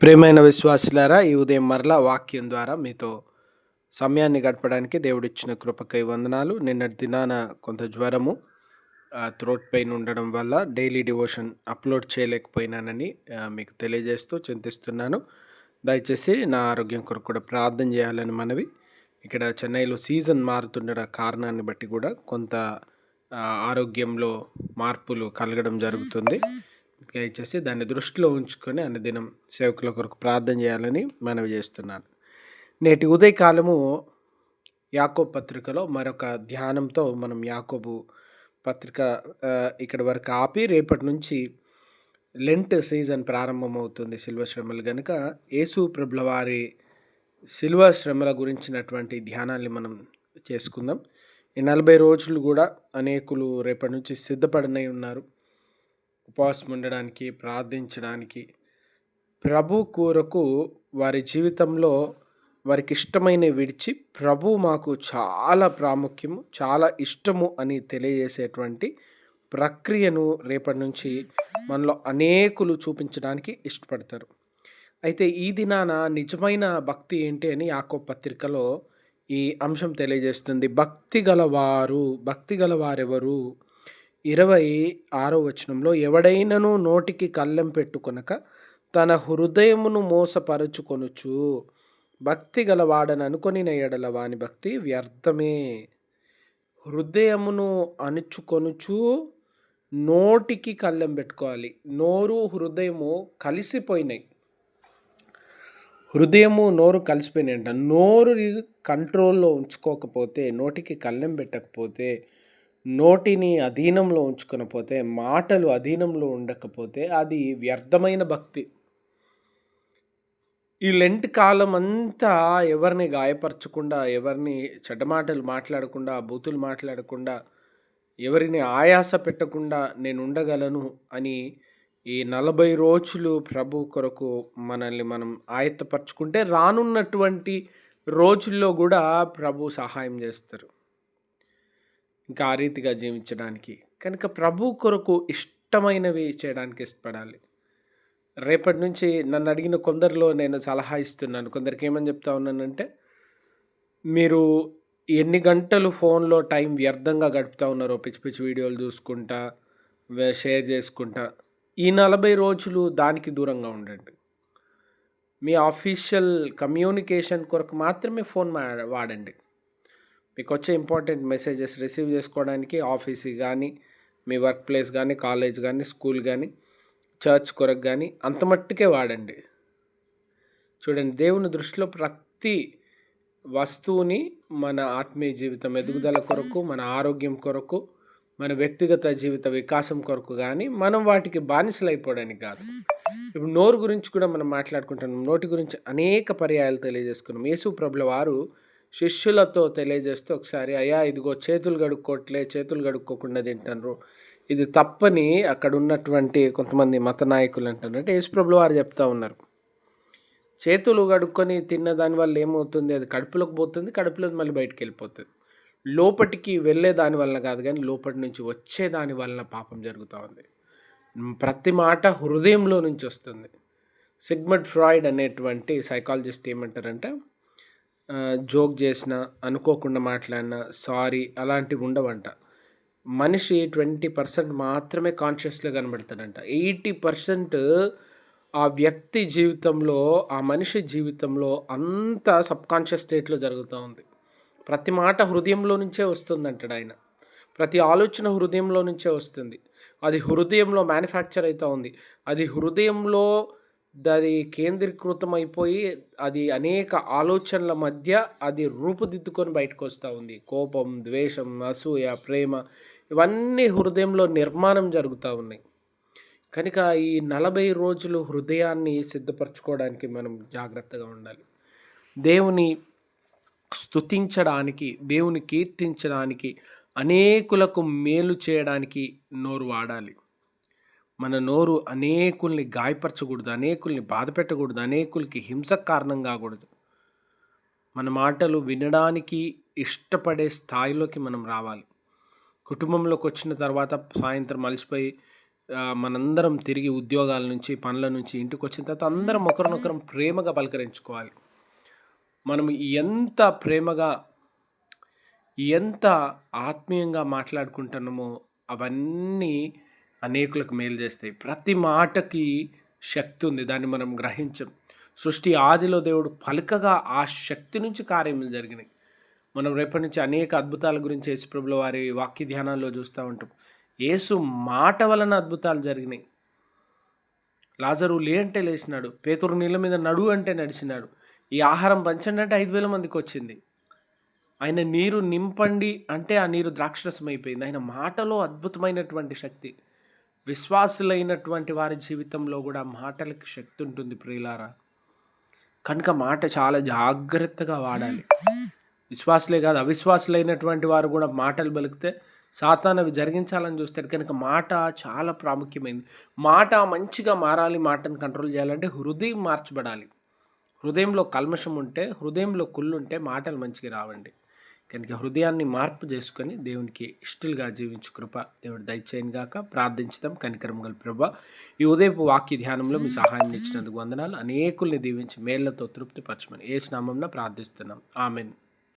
ప్రియమైన విశ్వాసులారా ఈ ఉదయం మరలా వాక్యం ద్వారా మీతో సమయాన్ని గడపడానికి దేవుడిచ్చిన కృపకై వందనాలు. నిన్నటి దినాన కొంత జ్వరము థ్రోట్ పెయిన్ ఉండడం వల్ల డైలీ డివోషన్ అప్లోడ్ చేయలేకపోయినానని మీకు తెలియజేస్తూ చింతిస్తున్నాను. దయచేసి నా ఆరోగ్యం కొరకు కూడా ప్రార్థన చేయాలని మనవి. ఇక్కడ చెన్నైలో సీజన్ మారుతుండడం కారణాన్ని బట్టి కూడా కొంత ఆరోగ్యంలో మార్పులు కలగడం జరుగుతుంది. దయచేసి దాన్ని దృష్టిలో ఉంచుకొని అనుదినం సేవకుల కొరకు ప్రార్థన చేయాలని మనవి చేస్తున్నాను. నేటి ఉదయకాలము యాకోబు పత్రికలో మరొక ధ్యానంతో మనం యాకోబు పత్రిక ఇక్కడ వరకు ఆపి రేపటి నుంచి లెంట్ సీజన్ ప్రారంభమవుతుంది శిల్వ శ్రమలు కనుక యేసు ప్రభుల వారి శిల్వ శ్రమల గురించినటువంటి ధ్యానాన్ని మనం చేసుకుందాం. ఈ నలభై రోజులు కూడా అనేకులు రేపటి నుంచి సిద్ధపడినై ఉన్నారు. ఉపవాసం ఉండడానికి ప్రార్థించడానికి ప్రభు కోరకు వారి జీవితంలో వారికి ఇష్టమైన విడిచి ప్రభు మాకు చాలా ప్రాముఖ్యము చాలా ఇష్టము అని తెలియజేసేటువంటి ప్రక్రియను రేపటి నుంచి మనలో అనేకులు చూపించడానికి ఇష్టపడతారు. అయితే ఈ దినాన నిజమైన భక్తి ఏంటి అని యాకో పత్రికలో ఈ అంశం తెలియజేస్తుంది. భక్తి గలవారు భక్తి గలవారెవరు? ఇరవై ఆరో వచనంలో ఎవడైనను నోటికి కళ్ళెం పెట్టుకొనక తన హృదయమును మోసపరచుకొనుచు భక్తి గలవాడని అనుకొని ఎడల వాని భక్తి వ్యర్థమే. హృదయమును అణుచుకొనుచు నోటికి కళ్ళెం పెట్టుకోవాలి. నోరు హృదయము కలిసిపోయినాయి హృదయము నోరు కలిసిపోయినాయంట నోరు కంట్రోల్లో ఉంచుకోకపోతే నోటికి కళ్ళెం పెట్టకపోతే నోటిని అధీనంలో ఉంచుకొనపోతే మాటలు అధీనంలో ఉండకపోతే అది వ్యర్థమైన భక్తి. ఈ లెంట్ కాలం అంతా ఎవరిని గాయపరచకుండా ఎవరిని చెడ్డమాటలు మాట్లాడకుండా బూతులు మాట్లాడకుండా ఎవరిని ఆయాస పెట్టకుండా నేను ఉండగలను అని ఈ నలభై రోజులు ప్రభు కొరకు మనల్ని మనం ఆయత్తపరచుకుంటే రానున్నటువంటి రోజుల్లో కూడా ప్రభు సహాయం చేస్తారు. ఇంకా ఆ రీతిగా జీవించడానికి. కనుక ప్రభు కొరకు ఇష్టమైనవి చేయడానికి ఇష్టపడాలి. రేపటి నుంచి నన్ను అడిగిన కొందరిలో నేను సలహా ఇస్తున్నాను. కొందరికి ఏమని చెప్తా ఉన్నానంటే మీరు ఎన్ని గంటలు ఫోన్లో టైం వ్యర్థంగా గడుపుతా ఉన్నారో పిచ్చి పిచ్చి వీడియోలు చూసుకుంటా షేర్ చేసుకుంటా ఈ నలభై రోజులు దానికి దూరంగా ఉండండి. మీ ఆఫీషియల్ కమ్యూనికేషన్ కొరకు మాత్రమే ఫోన్ మా- వాడండి. మీకు వచ్చే ఇంపార్టెంట్ మెసేజెస్ రిసీవ్ చేసుకోవడానికి ఆఫీస్ కానీ మీ వర్క్ ప్లేస్ కానీ కాలేజ్ కానీ స్కూల్ కానీ చర్చ్ కొరకు కానీ అంత మట్టుకే వాడండి. చూడండి దేవుని దృష్టిలో ప్రతి వస్తువుని మన ఆత్మీయ జీవితం ఎదుగుదల కొరకు మన ఆరోగ్యం కొరకు మన వ్యక్తిగత జీవిత వికాసం కొరకు కానీ మనం వాటికి బానిసలు అయిపోవడానికి కాదు. ఇప్పుడు నోరు గురించి కూడా మనం మాట్లాడుకుంటున్నాం. నోటి గురించి అనేక పర్యాయాలు తెలియజేసుకున్నాం. యేసు ప్రభుల వారు శిష్యులతో తెలియజేస్తూ ఒకసారి అయ్యా ఇదిగో చేతులు గడుక్కోట్లే చేతులు గడుక్కోకుండా తింటారు ఇది తప్పని అక్కడ ఉన్నటువంటి కొంతమంది మత నాయకులు అంటారు అంటే యేసుప్రభులు వారు చెప్తా ఉన్నారు. చేతులు కడుక్కొని తిన్న దాని వల్ల ఏమవుతుంది? అది కడుపులోకి పోతుంది కడుపులో మళ్ళీ బయటికి వెళ్ళిపోతుంది. లోపటికి వెళ్ళే దాని వలన కాదు కానీ లోపటి నుంచి వచ్చే దాని వలన పాపం జరుగుతూ ఉంది. ప్రతి మాట హృదయంలో నుంచి వస్తుంది. సిగ్మడ్ ఫ్రాయిడ్ అనేటువంటి సైకాలజిస్ట్ ఏమంటారంటే జోక్ చేసిన అనుకోకుండా మాట్లాడిన సారీ అలాంటివి ఉండవంట. మనిషి ట్వంటీ పర్సెంట్ మాత్రమే కాన్షియస్లో కనబడతాడంట. ఎయిటీ పర్సెంట్ ఆ వ్యక్తి జీవితంలో ఆ మనిషి జీవితంలో అంతా సబ్కాన్షియస్ స్టేట్లో జరుగుతూ ఉంది. ప్రతి మాట హృదయంలో నుంచే వస్తుందంటాడు ఆయన. ప్రతి ఆలోచన హృదయంలో నుంచే వస్తుంది. అది హృదయంలో మ్యానుఫ్యాక్చర్ అవుతూ ఉంది. అది హృదయంలో అది కేంద్రీకృతం అయిపోయి అది అనేక ఆలోచనల మధ్య అది రూపుదిద్దుకొని బయటకు వస్తూ ఉంది. కోపం ద్వేషం అసూయ ప్రేమ ఇవన్నీ హృదయంలో నిర్మాణం జరుగుతూ ఉన్నాయి. కనుక ఈ నలభై రోజులు హృదయాన్ని సిద్ధపరచుకోవడానికి మనం జాగ్రత్తగా ఉండాలి. దేవుని స్తుతించడానికి దేవుని కీర్తించడానికి అనేకులకు మేలు చేయడానికి నోరు వాడాలి. మన నోరు అనేకుల్ని గాయపరచకూడదు అనేకుల్ని బాధ పెట్టకూడదు అనేకులకి హింస కారణం కాకూడదు. మన మాటలు వినడానికి ఇష్టపడే స్థాయిలోకి మనం రావాలి. కుటుంబంలోకి వచ్చిన తర్వాత సాయంత్రం అలసిపోయి మనందరం తిరిగి ఉద్యోగాల నుంచి పనుల నుంచి ఇంటికి వచ్చిన తర్వాత అందరం ఒకరినొకరం ప్రేమగా పలకరించుకోవాలి. మనం ఎంత ప్రేమగా ఎంత ఆత్మీయంగా మాట్లాడుకుంటున్నామో అవన్నీ అనేకులకు మేలు చేస్తాయి. ప్రతి మాటకి శక్తి ఉంది దాన్ని మనం గ్రహించం. సృష్టి ఆదిలో దేవుడు పలుకగా ఆ శక్తి నుంచి కార్యములు జరిగినాయి. మనం రేపటి నుంచి అనేక అద్భుతాల గురించి యేసుప్రభుల వారి వాక్య ధ్యానాల్లో చూస్తూ ఉంటాం. యేసు మాట వలన అద్భుతాలు జరిగినాయి. లాజరు లే అంటే లేచినాడు పేతురు నీళ్ళ మీద నడు అంటే నడిచినాడు. ఈ ఆహారం పంచండి అంటే ఐదు వేల మందికి వచ్చింది. ఆయన నీరు నింపండి అంటే ఆ నీరు ద్రాక్షరసం అయిపోయింది ఆయన మాటలో అద్భుతమైనటువంటి శక్తి. విశ్వాసులైనటువంటి వారి జీవితంలో కూడా మాటలకి శక్తి ఉంటుంది ప్రియులారా. కనుక మాట చాలా జాగ్రత్తగా వాడాలి. విశ్వాసులే కాదు అవిశ్వాసులైనటువంటి వారు కూడా మాటలు పలికితే సాతాన్ అవి జరిగించాలని చూస్తాడు కనుక మాట చాలా ప్రాముఖ్యమైనది మాట మంచిగా మారాలి మాటను కంట్రోల్ చేయాలంటే హృదయం మార్చబడాలి. హృదయంలో కల్మషం ఉంటే హృదయంలో కుళ్ళు ఉంటే మాటలు మంచిగా రావండి. కనుక హృదయాన్ని మార్పు చేసుకొని దేవునికి ఇష్టలుగా జీవించు కృప దేవుడు దయచేయను గాక. ప్రార్థించడం కనికరం గల ప్రభ ఈ ఉదయపు వాక్య ధ్యానంలో మీ సహాయం ఇచ్చినందుకు వందనాలు. అనేకుల్ని దీవించి మేళ్ళతో తృప్తిపరచమని ఏ స్నామంలో ప్రార్థిస్తున్నాం. ఆమెన్.